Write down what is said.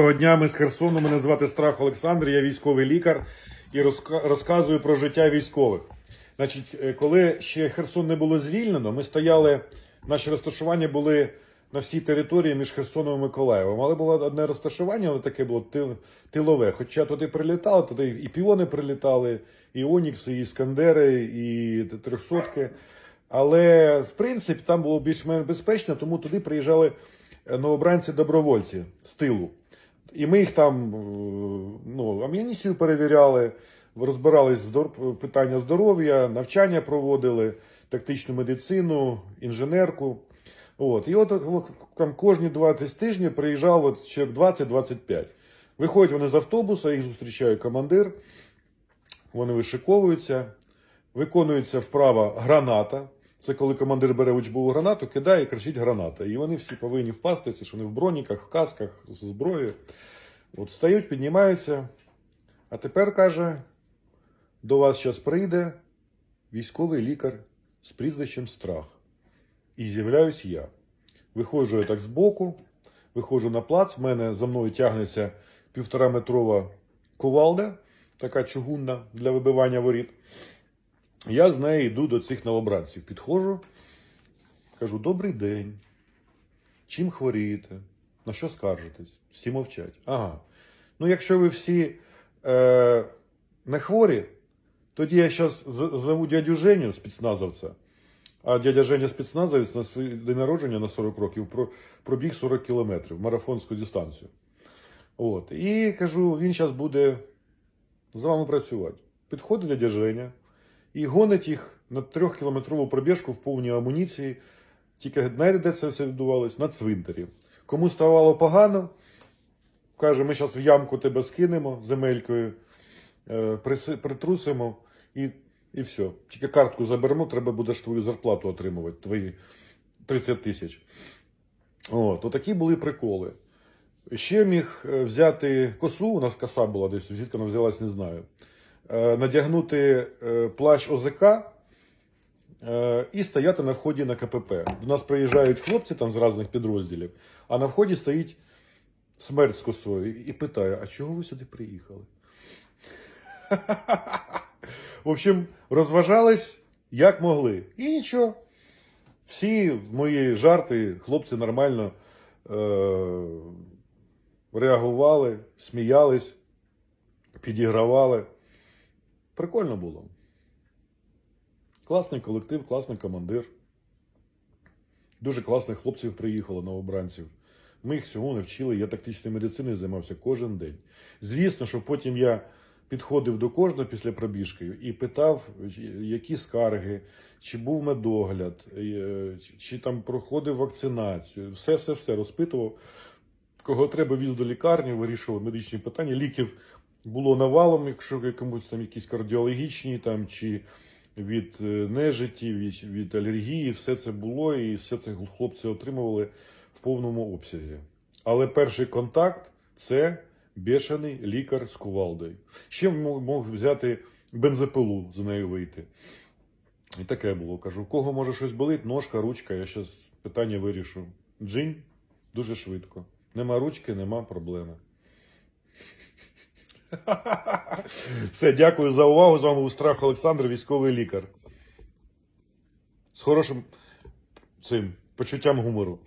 Доброго дня, ми з Херсону. Мене звати Страх Олександр, я військовий лікар і розказую про життя військових. Значить, е, коли ще Херсон не було звільнено, ми стояли, наші розташування були на всій території між Херсоном і Миколаєвом. Але було одне розташування, але таке було тилове. Хоча туди прилітали, туди і піони прилітали, і Онікси, і Іскандери, і трьохсотки. Але в принципі там було більш-менш безпечно, тому туди приїжджали е, новобранці-добровольці з тилу. І ми їх там е, ну, амуніцію перевіряли, розбирались здор... питання здоров'я, навчання проводили, тактичну медицину, інженерку. От. І от там кожні 20 тижні приїжджало ще 20-25. Виходять вони з автобуса, їх зустрічає командир, вони вишиковуються, виконується вправа граната. Це коли командир бере учбову гранату, кидає і кричить граната. І вони всі повинні впасти, це що вони в броніках, в касках, з зброєю. От встають, піднімаються. А тепер каже: до вас зараз прийде військовий лікар з прізвищем Страх. І з'являюсь я. Виходжу я так збоку, виходжу на плац, в мене за мною тягнеться півтораметрова кувалда, така чугунна для вибивання воріт. Я з нею йду до цих новобранців. Підходжу, кажу: добрий день. Чим хворієте? На що скаржитесь? Всі мовчать. Ага. Ну, якщо ви всі е, не хворі, тоді я зараз зову дядю Женю, спецназовця. А дядя Женя спецназовець на свій день народження на 40 років пробіг 40 кілометрів, марафонську дистанцію. От. І кажу, він зараз буде з вами працювати. Підходить дядя Женя і гонить їх на трьохкілометрову пробіжку в повній амуніції. Тільки знаєте, де це все відбувалось? На цвинтарі. Кому ставало погано, каже, ми зараз в ямку тебе скинемо земелькою, е, притрусимо і, і все. Тільки картку заберемо, треба будеш твою зарплату отримувати, твої 30 тисяч. От, отакі були приколи. Ще міг е, взяти косу, у нас коса була десь, звідки вона взялась, не знаю. Е, Надягнути е, плащ ОЗК е, і стояти на вході на КПП. До нас приїжджають хлопці там з різних підрозділів, а на вході стоїть смерть з косою і питає: а чого ви сюди приїхали? В общем, розважались як могли. І нічого. Всі мої жарти, хлопці нормально е- реагували, сміялись, підігравали. Прикольно було. Класний колектив, класний командир. Дуже класних хлопців приїхало новобранців. Ми їх всього не вчили. Я тактичною медициною займався кожен день. Звісно, що потім я підходив до кожного після пробіжки і питав, які скарги, чи був медогляд, е, чи- там проходив вакцинацію. Все, все, все розпитував. Кого треба віз до лікарні, вирішував медичні питання. Ліків було навалом, якщо якомусь там якісь кардіологічні там чи від е, нежиті, від, від алергії, все це було, і все це хлопці отримували в повному обсязі. Але перший контакт це бешений лікар з кувалдою. Ще мог, взяти бензопилу за нею вийти. І таке було. Кажу, у кого може щось болить, ножка, ручка, я зараз питання вирішу. Джинь дуже швидко. Нема ручки, нема проблеми. Все, дякую за увагу. З вами Устрах Страх Олександр, військовий лікар. З хорошим цим почуттям гумору.